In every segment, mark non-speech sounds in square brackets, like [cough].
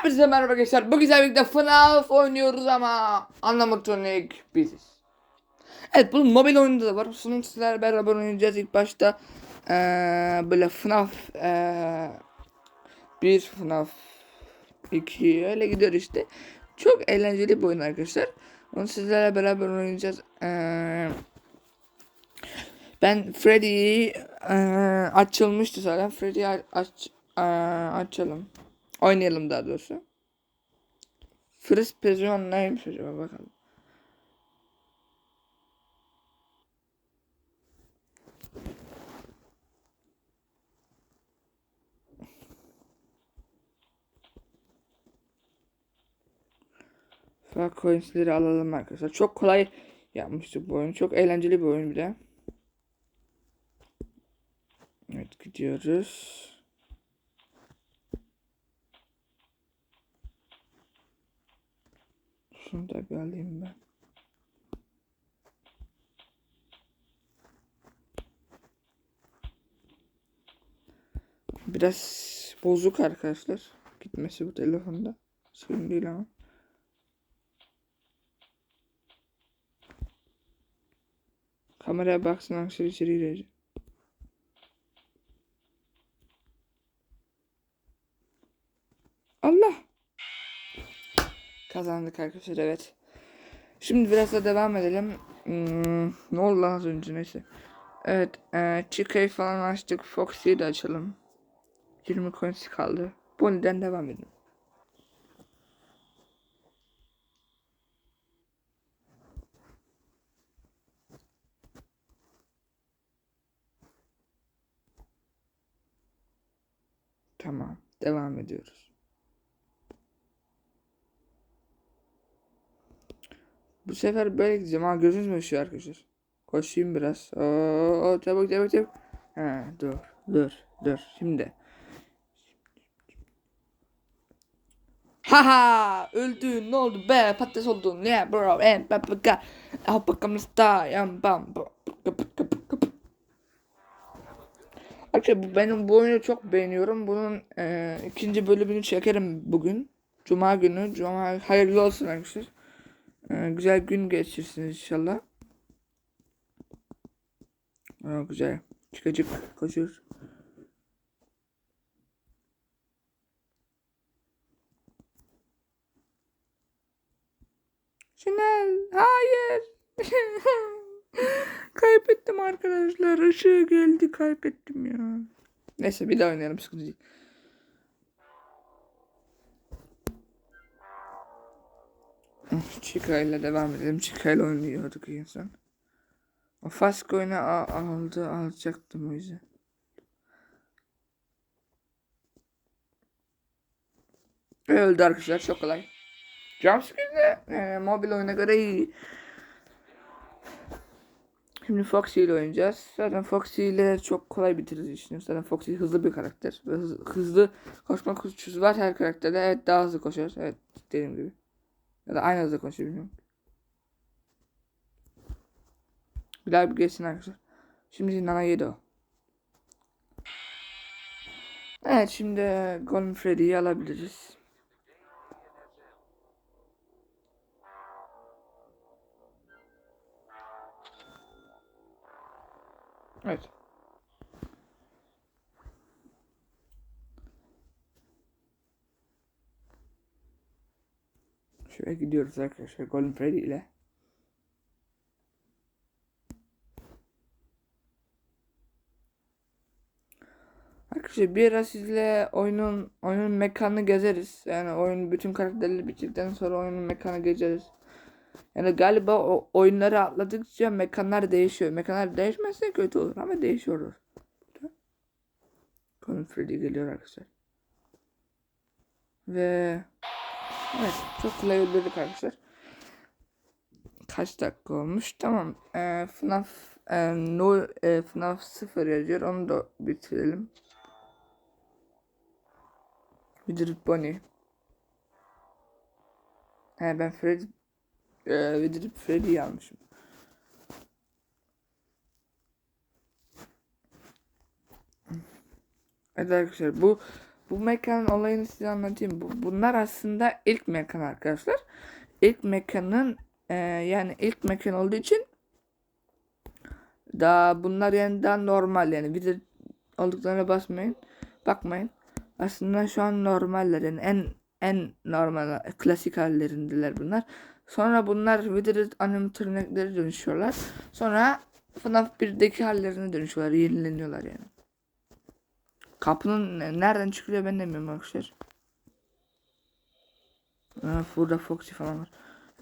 Hepinize merhaba arkadaşlar. Bu güzel birlikte FNAF oynuyoruz ama animatronik biziz. Evet bunun mobil oyunu da var. Sunum sizlerle beraber oynayacağız. İlk başta eee böyle FNAF eee bir FNAF 2 öyle gidiyor işte. Çok eğlenceli bir oyun arkadaşlar. Onu sizlerle beraber oynayacağız. Eee ben Freddy'yi eee açılmıştı zaten. Freddy'yi aç, eee, açalım. Oynayalım daha doğrusu. Frizz Pezon neymiş acaba bakalım. Fark coinsleri alalım arkadaşlar. Çok kolay yapmıştık bu oyunu. Çok eğlenceli bir oyun bir de. Evet gidiyoruz. Şunu da bir alayım ben. Biraz bozuk arkadaşlar. Gitmesi bu telefonda. Sorun değil ama. Kameraya baksın arkadaşlar içeri gireceğim. Allah. Kazandık arkadaşlar evet. Şimdi biraz da devam edelim. Hmm, ne oldu lan az önce neyse. Evet. E, Chico'yu falan açtık. Foxy'yi de açalım. 20 coins kaldı. Bonnie'den devam edelim. Tamam. Devam ediyoruz. Bu sefer böyle gideceğim. Ha gözünüz mü üşüyor arkadaşlar? Koşayım biraz. Oo, çabuk çabuk çabuk. Ha, dur dur dur. Şimdi. Haha öldün ne oldu be patates oldun ne bro en papaka hopakam sta yam bam Arkadaşlar benim bu oyunu çok beğeniyorum. Bunun e, ikinci bölümünü çekerim bugün. Cuma günü. Cuma hayırlı olsun arkadaşlar. E, güzel gün geçirsiniz inşallah. Aa, güzel. Çıkacık koşuyor. Şenel, hayır. [laughs] kaybettim arkadaşlar. Işığı geldi kaybettim ya. Neyse bir daha oynayalım sıkıntı değil. Chica ile devam edelim. Chica ile oynuyorduk insan. O Fask oyunu a- aldı alacaktım o yüzden. Öldü arkadaşlar çok kolay. Jumpscare de e, mobil oyuna göre iyi. Şimdi Foxy ile oynayacağız. Zaten Foxy ile çok kolay bitiririz işini. Zaten Foxy hızlı bir karakter. Hızlı, hızlı koşma koşusu var her karakterde. Evet daha hızlı koşar. Evet dediğim gibi. Ya da aynı hızda. Bir daha bir geçsin arkadaşlar. Şimdi Nana yedi o. Evet şimdi Golden Freddy'yi alabiliriz. Evet. Şöyle gidiyoruz arkadaşlar Golden Freddy ile. Arkadaşlar bir sizle oyunun oyunun mekanını gezeriz. Yani oyun bütün karakterleri bitirdikten sonra oyunun mekanı gezeriz. Yani galiba o oyunları atladıkça mekanlar değişiyor. Mekanlar değişmezse kötü olur ama değişiyor. Colin Freddy geliyor arkadaşlar. Ve evet çok kolay öldürdük arkadaşlar. Kaç dakika olmuş? Tamam. E, FNAF e, no, e, FNAF 0 yazıyor. Onu da bitirelim. Widget Bonnie. He ben Freddy e, Widget Freddy'yi almışım. Evet arkadaşlar bu Bu mekanın olayını size anlatayım. Bu, bunlar aslında ilk mekan arkadaşlar. İlk mekanın e, yani ilk mekan olduğu için daha bunlar yani daha normal yani de olduklarına basmayın. Bakmayın. Aslında şu an normaller yani en en normal klasik hallerindeler bunlar. Sonra bunlar Wither animatronikleri dönüşüyorlar. Sonra FNAF 1'deki hallerine dönüşüyorlar. Yenileniyorlar yani. Kapının ne- nereden çıkıyor ben de bilmiyorum arkadaşlar. Ha, burada Foxy falan var.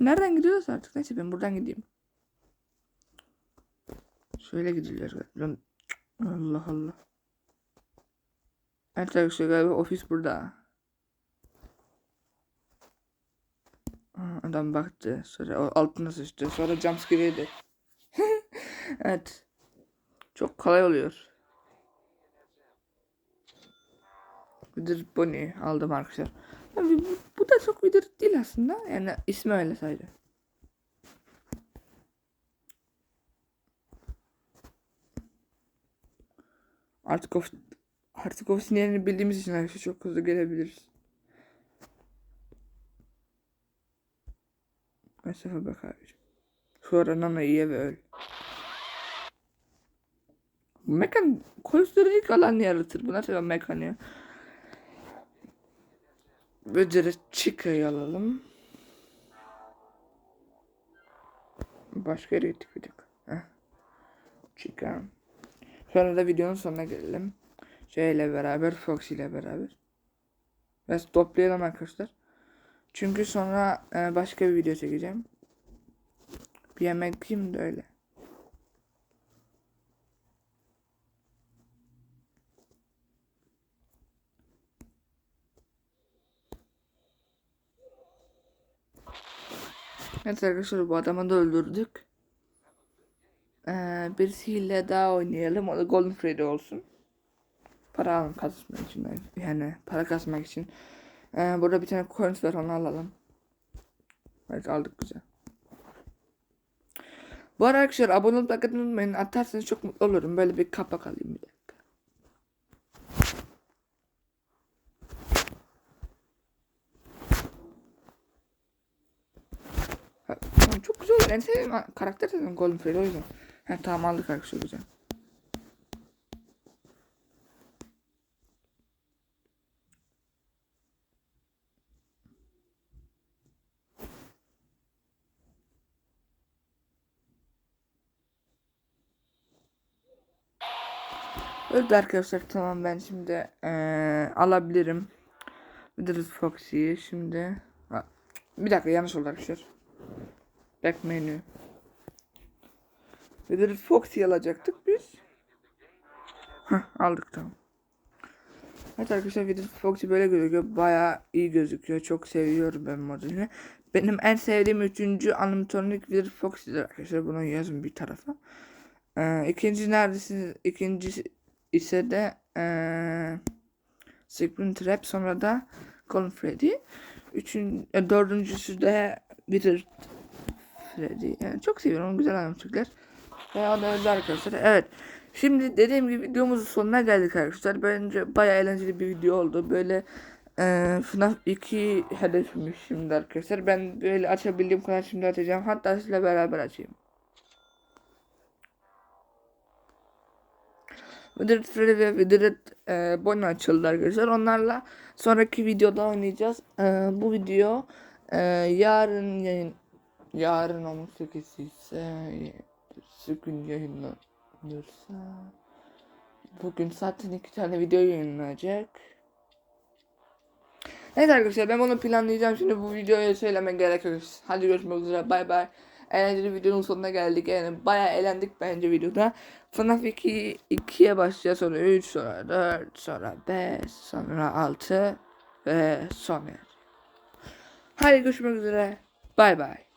Nereden gidiyoruz artık? Neyse ben buradan gideyim. Şöyle gidiliyor galiba. Allah Allah. Evet arkadaşlar galiba ofis burada. Aa, Adam baktı. Sonra altına sıçtı. Sonra jumpscare yedi. [laughs] evet. Çok kolay oluyor. Vidir Bonnie aldım arkadaşlar. Tabii bu, bu da çok vidir değil aslında. Yani ismi öyle sadece. Artık of artık ofisin yerini bildiğimiz için arkadaşlar çok hızlı gelebiliriz. Mesafe bak abicim. Sonra Nana ye ve öl. Mekan konstrüktif alan yaratır. Bu nasıl bir mekan ya? Böcere Chica'yı alalım. Başka yere. Heh. Chica. Sonra da videonun sonuna gelelim. Şeyle beraber, Foxy ile beraber. Biraz toplayalım arkadaşlar. Çünkü sonra e, başka bir video çekeceğim. Bir yemek yiyeyim öyle. Evet arkadaşlar bu adamı da öldürdük. Ee, birisiyle daha oynayalım. O da Golden Freddy olsun. Para kasmak için. Yani para kasmak için. Ee, burada bir tane coins var onu alalım. Evet aldık güzel. Bu arkadaşlar abone olup unutmayın. Atarsanız çok mutlu olurum. Böyle bir kapak alayım bir dakika. Ha, tamam, çok güzel olur. En sevdiğim karakter zaten Golden Freddy o yüzden. Ha, tamam aldık arkadaşlar güzel. Öldü arkadaşlar tamam ben şimdi eee, alabilirim. Widget Foxy'yi şimdi. Bir dakika yanlış oldu arkadaşlar. Back menü. Widget Foxy'yi alacaktık biz. Heh, aldık tamam. Evet arkadaşlar Widget Foxy böyle gözüküyor. Baya iyi gözüküyor. Çok seviyorum ben modelini. Benim en sevdiğim üçüncü animatronik Widget Foxy'dir arkadaşlar. Bunu yazın bir tarafa. Ee, ikinci neredesiniz? İkincisi ise de ee, Spring Trap sonra da Golden Freddy. Üçün, e, dördüncüsü de Wither Freddy. Yani çok seviyorum güzel animatronikler. Ve o da öldü arkadaşlar. Evet. Şimdi dediğim gibi videomuzun sonuna geldik arkadaşlar. Bence baya eğlenceli bir video oldu. Böyle e, FNAF 2 hedefimiz şimdi arkadaşlar. Ben böyle açabildiğim kadar şimdi açacağım. Hatta sizle beraber açayım. Widget Freddy ve Widget e, Bonnie açıldı arkadaşlar. Onlarla sonraki videoda oynayacağız. E, bu video e, yarın yayın yarın 18 ise gün yayınlanırsa bugün zaten iki tane video yayınlanacak. Evet arkadaşlar ben bunu planlayacağım. Şimdi bu videoyu söyleme gerek yok. Hadi görüşmek üzere. Bay bay. Eğlenceli videonun sonuna geldik. Yani bayağı eğlendik bence videoda. FNAF 2 2'ye başlayacağız. Sonra 3, sonra 4, sonra 5, sonra 6 ve sonra. Hadi görüşmek üzere. Bay bay.